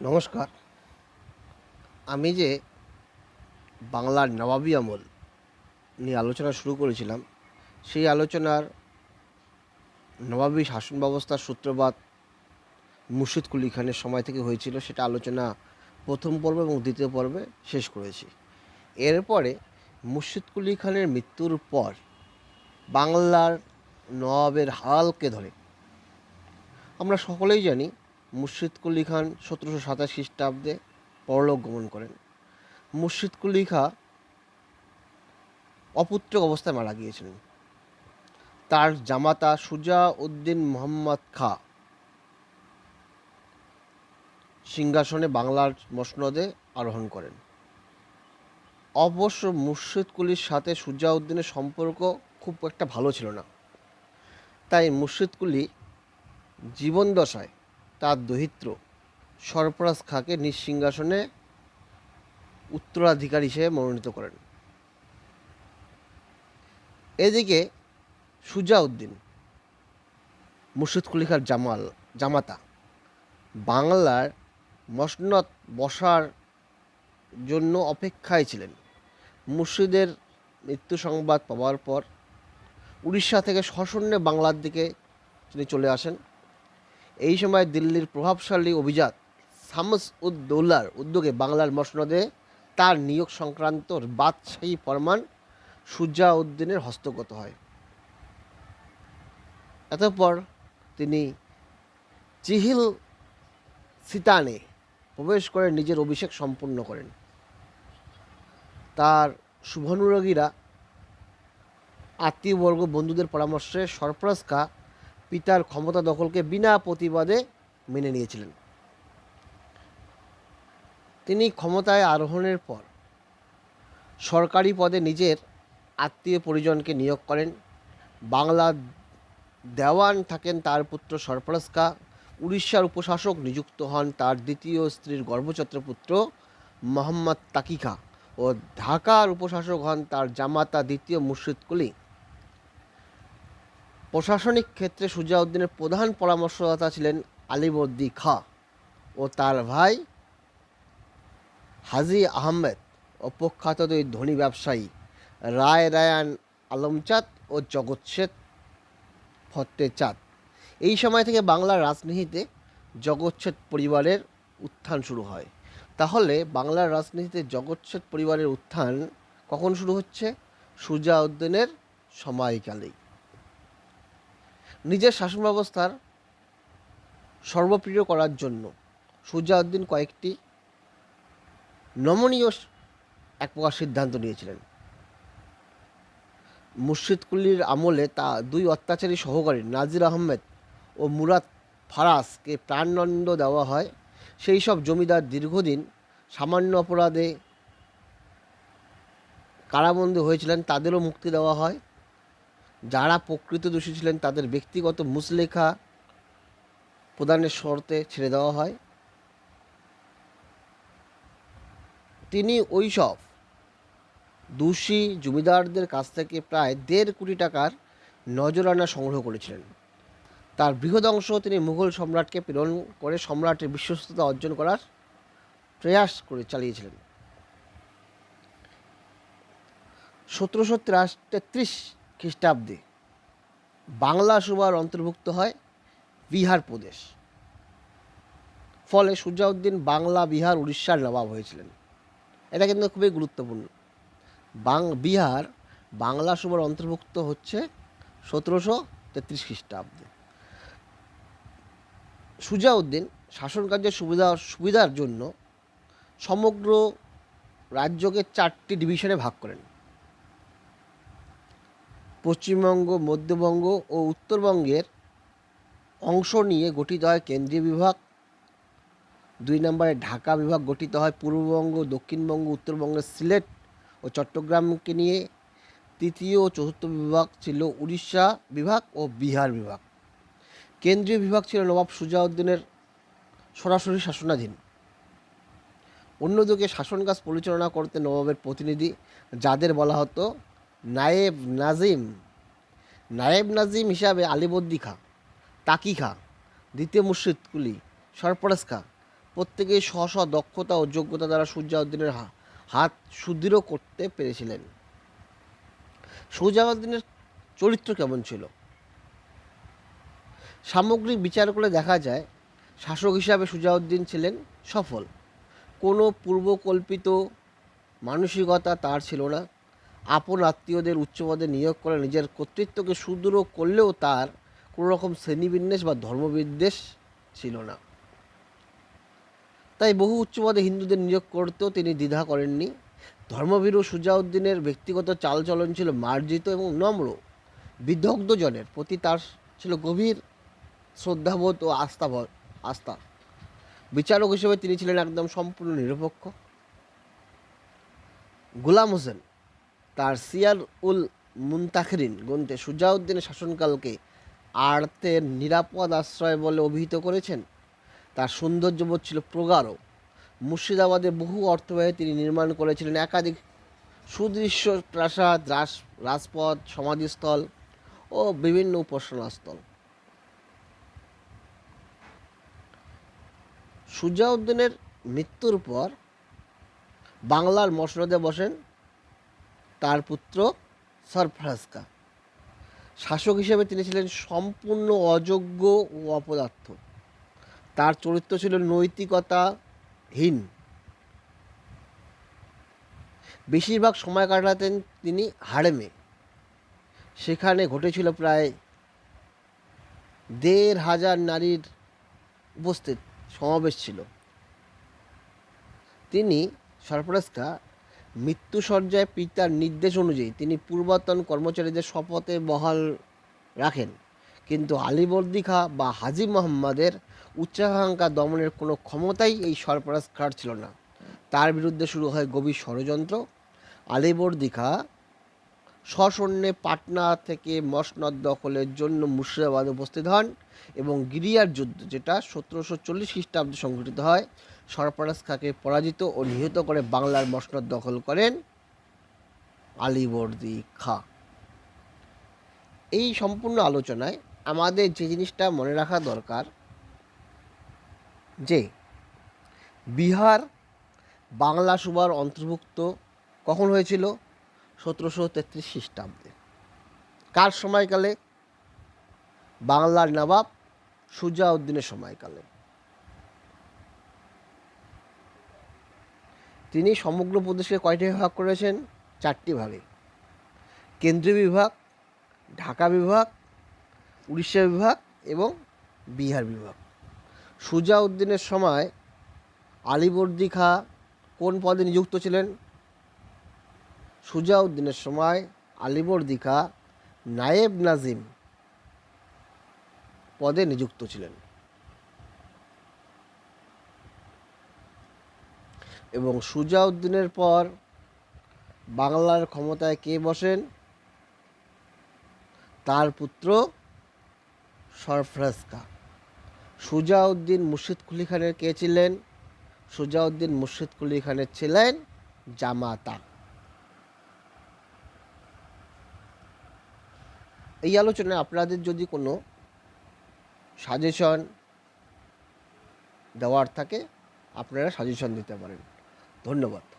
নমস্কার। আমি যে বাংলার নবাবী আমল নিয়ে আলোচনা শুরু করেছিলাম, সেই আলোচনার নবাবী শাসন ব্যবস্থার সূত্রপাত মুর্শিদ কুলি খানের সময় থেকে হয়েছিল, সেটা আলোচনা প্রথম পর্ব এবং দ্বিতীয় পর্বে শেষ করেছি। এরপরে মুর্শিদ কুলি খানের মৃত্যুর পর বাংলার নবাবের হালকে ধরে আমরা সকলেই জানি মুর্শিদ কুলি খান সতেরোশো সাতাশ খ্রিস্টাব্দে পরলোক গমন করেন। মুর্শিদ কুলি খা অপুত্রক অবস্থায় মারা গিয়েছিলেন। তার জামাতা সুজা উদ্দিন মোহাম্মদ খা সিংহাসনে বাংলার মসনদে আরোহণ করেন। অবশ্য মুর্শিদ কুলির সাথে সুজা উদ্দিনের সম্পর্ক খুব একটা ভালো ছিল না। তাই মুর্শিদ কুলি জীবনদশায় তার দহিত্র। সরফরাজ খাঁকে নিঃসিংহাসনে উত্তরাধিকার হিসেবে মনোনীত করেন। এদিকে সুজাউদ্দিন, মুর্শিদ কুলিখার জামাল, জামাতা, বাংলার মসনদ বসার জন্য অপেক্ষায় ছিলেন। মুর্শিদের মৃত্যু সংবাদ পাওয়ার পর উড়িষ্যা থেকে সশূন্যে বাংলার দিকে তিনি চলে আসেন। এই সময় দিল্লির প্রভাবশালী অভিজাত শামস উদ দৌলার উদ্যোগে বাংলার মসনদে তার নিয়োগ সংক্রান্ত বাদশাহী ফরমান সুজা উদ্দিনের হস্তগত হয়। এতপর তিনি চিহিল সিতানে প্রবেশ করে নিজের অভিষেক সম্পূর্ণ করেন। তার শুভানুরাগীরা আত্মীয়বর্গ বন্ধুদের পরামর্শে সরফরাজ খা পিতার ক্ষমতা দখলকে বিনা প্রতিবাদে মেনে নিয়েছিলেন। তিনি ক্ষমতায় আরোহণের পর সরকারি পদে নিজের আত্মীয় পরিজনকে নিয়োগ করেন। বাংলা দেওয়ান থাকেন তার পুত্র সরফরাজ উড়িষ্যার উপশাসক নিযুক্ত হন তার দ্বিতীয় স্ত্রীর গর্ভচত্র পুত্র মোহাম্মদ তাকি খা ও ঢাকার উপশাসক হন তার জামাতা দ্বিতীয় মুর্শিদ কুলি। প্রশাসনিক ক্ষেত্রে সুজাউদ্দিনের প্রধান পরামর্শদাতা ছিলেন আলিবর্দি খা ও তার ভাই হাজি আহমেদ ও প্রখ্যাত দুই ধনী ব্যবসায়ী রায় রায়ান আলমচাঁদ ও জগৎশেদ ফত্তেচাঁদ এই সময় থেকে বাংলার রাজনীতিতে জগৎশেদ পরিবারের উত্থান শুরু হয়। তাহলে বাংলার রাজনীতিতে জগৎশেদ পরিবারের উত্থান কখন শুরু হচ্ছে? সুজাউদ্দিনের সময়কালেই। নিজের শাসন ব্যবস্থার সর্বপ্রিয় করার জন্য সুজাউদ্দিন কয়েকটি নমনীয় এক প্রকার সিদ্ধান্ত নিয়েছিলেন। মুর্শিদ কুলির আমলে তা দুই অত্যাচারী সহকারী নাজির আহমেদ ও মুরাদ ফারাসকে প্রাণদণ্ড দেওয়া হয়। সেই সব জমিদার দীর্ঘদিন সামান্য অপরাধে কারাবন্দী হয়েছিলেন, তাদেরও মুক্তি দেওয়া হয়। যারা প্রকৃত দোষী ছিলেন, তাদের ব্যক্তিগত মুসলেখা প্রদানের শর্তে ছেড়ে দেওয়া হয়। তিনি ওইসব দোষী জমিদারদের কাছ থেকে প্রায় দেড় কোটি টাকার নজরানা সংগ্রহ করেছিলেন। তার বৃহৎ অংশ তিনি মুঘল সম্রাটকে প্রেরণ করে সম্রাটের বিশ্বস্ততা অর্জন করার প্রয়াস করে চালিয়েছিলেন। সতেরোশো তেত্রিশ খ্রিস্টাব্দে বাংলা সুবার অন্তর্ভুক্ত হয় বিহার প্রদেশ। ফলে সুজাউদ্দিন বাংলা, বিহার, উড়িষ্যার নবাব হয়েছিলেন। এটা কিন্তু খুবই গুরুত্বপূর্ণ। বাং, বিহার বাংলা সুবার অন্তর্ভুক্ত হচ্ছে সতেরোশো তেত্রিশ খ্রিস্টাব্দে। সুজাউদ্দিন শাসন কার্যের সুবিধা, সুবিধার জন্য সমগ্র রাজ্যকে চারটি ডিভিশনে ভাগ করেন। পশ্চিমবঙ্গ, মধ্যবঙ্গ ও উত্তরবঙ্গের অংশ নিয়ে গঠিত হয় কেন্দ্রীয় বিভাগ। দুই নম্বরে ঢাকা বিভাগ গঠিত হয় পূর্ববঙ্গ, দক্ষিণবঙ্গ, উত্তরবঙ্গের সিলেট ও চট্টগ্রামকে নিয়ে। তৃতীয় ও চতুর্থ বিভাগ ছিল উড়িষ্যা বিভাগ ও বিহার বিভাগ। কেন্দ্রীয় বিভাগ ছিল নবাব সুজাউদ্দিনের সরাসরি শাসনাধীন। অন্যদিকে শাসন কাজ পরিচালনা করতে নবাবের প্রতিনিধি, যাদের বলা হতো নায়েব নাজিম নায়েব নাজিম হিসাবে আলিবদ্দি খা তাকি খা দ্বিতীয় মুর্শিদ কুলি সরপরাজ খা প্রত্যেকেই স্ব স্ব দক্ষতা ও যোগ্যতা দ্বারা সুজাউদ্দিনের হা- হাত সুদৃঢ় করতে পেরেছিলেন। সুজাউদ্দিনের চরিত্র কেমন ছিল? সামগ্রিক বিচার করে দেখা যায়, শাসক হিসাবে সুজাউদ্দিন ছিলেন সফল। কোনো পূর্বকল্পিত মানসিকতা তার ছিল না। আপন আত্মীয়দের উচ্চপদে নিয়োগ করে নিজের কর্তৃত্বকে সুদৃঢ় করলেও তার কোনো রকম শ্রেণীবিন্যাস বা ধর্মবিদ্বেষ ছিল না। তাই বহু উচ্চপদে হিন্দুদের নিয়োগ করতেও তিনি দ্বিধা করেননি। ধর্মভীরু সুজাউদ্দিনের ব্যক্তিগত চালচলন ছিল মার্জিত এবং নম্র। বিদগ্ধজনের প্রতি তার ছিল গভীর শ্রদ্ধাবোধ ও আস্থাবোধ আস্থা। বিচারক হিসেবে তিনি ছিলেন একদম সম্পূর্ণ নিরপেক্ষ। গুলাম হোসেন তার সিয়ার উল মুন্তাখরিন গ্রন্থে সুজাউদ্দিনের শাসনকালকে আর্তের নিরাপদ আশ্রয় বলে অভিহিত করেছেন। তার সৌন্দর্যবোধ ছিল প্রগাঢ়। মুর্শিদাবাদে বহু অর্থব্যয়ে তিনি নির্মাণ করেছিলেন। একাধিক সুদৃশ্য প্রাসাদ, রাস, রাজপথ, সমাধিস্থল ও বিভিন্ন উপাসনাস্থল। সুজাউদ্দিনের মৃত্যুর পর বাংলার মসনদে বসেন তার পুত্র সরফরাজকা। শাসক হিসেবে তিনি ছিলেন সম্পূর্ণ অযোগ্য ও অপদার্থ। তার চরিত্র ছিল নৈতিকতাহীন। বেশিরভাগ সময় কাটাতেন তিনি হারেমে। সেখানে ঘটেছিল প্রায় দেড় হাজার নারীর উপস্থিত সমাবেশ ছিল। তিনি সরফরাজকা মৃত্যুসজ্জায় পিতার নির্দেশ অনুযায়ী তিনি পূর্বতন কর্মচারীদের শপথে বহাল রাখেন। কিন্তু আলিবর্দি খা বা হাজি মোহাম্মদের উচ্চাকাঙ্ক্ষা দমনের কোনো ক্ষমতাই এই সরফরাজ খাঁর ছিল না। তার বিরুদ্ধে শুরু হয় গভীর ষড়যন্ত্র। আলিবর্দি খা সসৈন্যে পাটনা থেকে মসনদ দখলের জন্য মুর্শিদাবাদে উপস্থিত হন এবং গিরিয়ার যুদ্ধ, যেটা সতেরোশো চল্লিশ খ্রিস্টাব্দে সংঘটিত হয় সরফরাজ খাঁকে পরাজিত ও নিহত করে বাংলার মসনদ দখল করেন আলিবর্দি খা। এই সম্পূর্ণ আলোচনায় আমাদের যে জিনিসটা মনে রাখা দরকার, যে বিহার বাংলা সুবার অন্তর্ভুক্ত কখন হয়েছিল? সতেরোশো তেত্রিশ খ্রিস্টাব্দে। কার সময়কালে? বাংলার নবাব সুজাউদ্দিনের সময়কালে। তিনি সমগ্র প্রদেশকে কয়টি ভাগ করেছেন? চারটি ভাগে। কেন্দ্রীয় বিভাগ, ঢাকা বিভাগ, উড়িষ্যা বিভাগ এবং বিহার বিভাগ। সুজাউদ্দিনের সময় আলিবর্দি খা কোন পদে নিযুক্ত ছিলেন? সুজাউদ্দিনের সময় আলিবর্দিকা নায়েব নাজিম পদে নিযুক্ত ছিলেন। এবং সুজাউদ্দিনের পর বাংলার ক্ষমতায় কে বসেন? তার পুত্র সরফরাজ খা। সুজাউদ্দিন মুর্শিদ কুলি খানের কে ছিলেন? সুজাউদ্দিন মুর্শিদ কুলি খানের ছিলেন জামাতা। এই আলোচনায় আপনাদের যদি কোনো সাজেশন দেওয়ার থাকে আপনারা সাজেশন দিতে পারেন। ধন্যবাদ।